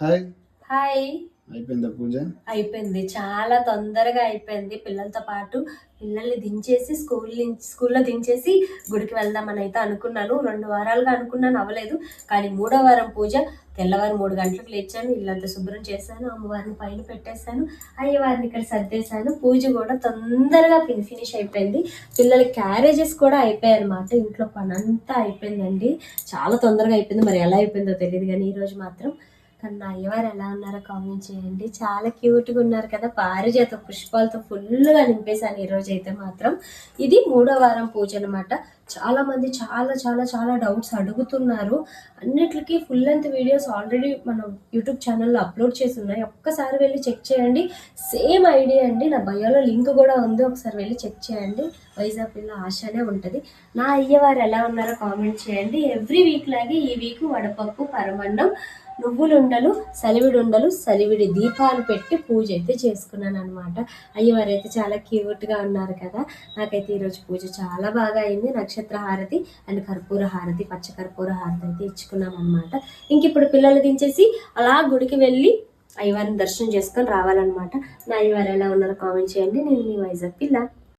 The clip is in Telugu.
హాయ్. హాయ్. అయిపోయిందా పూజ? అయిపోయింది. చాలా తొందరగా అయిపోయింది పిల్లలతో పాటు. పిల్లల్ని దించేసి స్కూల్ నుంచి స్కూల్లో దించేసి గుడికి వెళ్దామని అయితే అనుకున్నాను. రెండు వారాలుగా అనుకున్నాను అవ్వలేదు. కానీ మూడో వారం పూజ. తెల్లవారు మూడు గంటలకు లేచాను. ఇల్లంతా శుభ్రం చేశాను. అమ్మవారిని పైన పెట్టేశాను. అయ్యవారిని ఇక్కడ సర్దేశాను. పూజ కూడా తొందరగా ఫిన్ ఫినిష్ అయిపోయింది. పిల్లల క్యారేజెస్ కూడా అయిపోయాయి అనమాట ఇంట్లో పని అంతా అయిపోయిందండి. చాలా తొందరగా అయిపోయింది. మరి ఎలా అయిపోయిందో తెలియదు కానీ ఈరోజు మాత్రం కానీ నా అయ్యవారు ఎలా ఉన్నారో కామెంట్ చేయండి. చాలా క్యూట్గా ఉన్నారు కదా పారిజాత పుష్పాలతో ఫుల్గా నింపేశాను ఈరోజు అయితే మాత్రం. ఇది మూడో వారం పూజ అనమాట చాలామంది చాలా చాలా చాలా డౌట్స్ అడుగుతున్నారు. అన్నిటికీ ఫుల్ లెంత్ వీడియోస్ ఆల్రెడీ మనం యూట్యూబ్ ఛానల్లో అప్లోడ్ చేసి ఉన్నాయి. ఒక్కసారి వెళ్ళి చెక్ చేయండి. సేమ్ ఐడియా అండి. నా బయోలో లింక్ కూడా ఉంది. ఒకసారి వెళ్ళి చెక్ చేయండి. వైజాగ్ పిల్ల ఆశనే ఉంటుంది. నా అయ్యవారు ఎలా ఉన్నారో కామెంట్ చేయండి. ఎవ్రీ వీక్ లాగే ఈ వీక్ వడపప్పు పరమన్నం నువ్వులుండలు సలివిడుండలు సలివిడి దీపాలు పెట్టి పూజ అయితే చేసుకున్నాను అనమాట అయ్యవారైతే చాలా క్యూట్గా ఉన్నారు కదా. నాకైతే ఈరోజు పూజ చాలా బాగా అయింది. నక్షత్ర హారతి అండ్ కర్పూర హారతి పచ్చ కర్పూర హారతి అయితే ఇచ్చుకున్నాం అనమాట ఇంక ఇప్పుడు పిల్లలు దించేసి అలా గుడికి వెళ్ళి అయ్యవారిని దర్శనం చేసుకొని రావాలన్నమాట. నా అయ్యవారు ఎలా ఉన్నారో కామెంట్ చేయండి. నేను మీ వైజాగ్ పిల్ల.